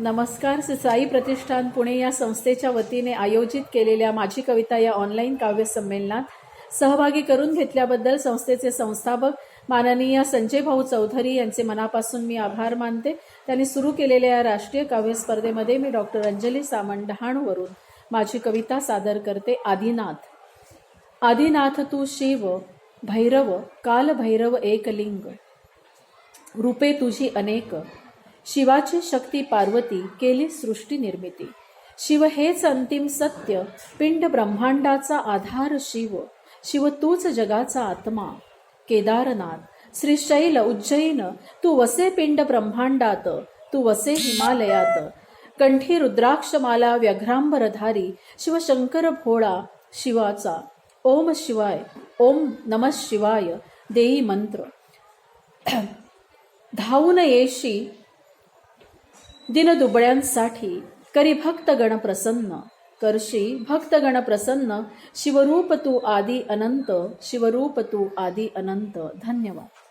नमस्कार सिसाई साई प्रतिष्ठान पुणे या संस्थेच्या वतीने आयोजित केलेल्या माझी कविता या ऑनलाईन काव्य संमेलनात सहभागी करून घेतल्याबद्दल संस्थेचे संस्थापक माननीय संजय भाऊ चौधरी यांचे मनापासून मी आभार मानते. त्यांनी सुरू केलेल्या या राष्ट्रीय काव्य स्पर्धेमध्ये मी डॉक्टर अंजली सामंत डहाणूवरून माझी कविता सादर करते. आदिनाथ. आदिनाथ तू शिव भैरव काल भैरव एकलिंग रूपे तुझी अनेक. शिवाची शक्ती पार्वती केली सृष्टी निर्मिती. शिव हेच अंतिम सत्य पिंड ब्रह्मांडाचा आधार शिव. शिव तूच जगाचा आत्मा. केदारनाथ श्रीशैल उज्जैन तू वसे पिंड ब्रह्मांडात तू वसे हिमालयात. कंठी रुद्राक्षमाला व्यघ्रांबरधारी शिवशंकर भोळा शिवाचा. ओम शिवाय ओम नम शिवाय देई मंत्र. धावून येशी दिनदुबळ्यांसाठी करी भक्तगण प्रसन्न. करशी भक्तगण प्रसन्न. शिवरूप तू आदी अनंत. शिवरूप तू आदी अनंत. धन्यवाद.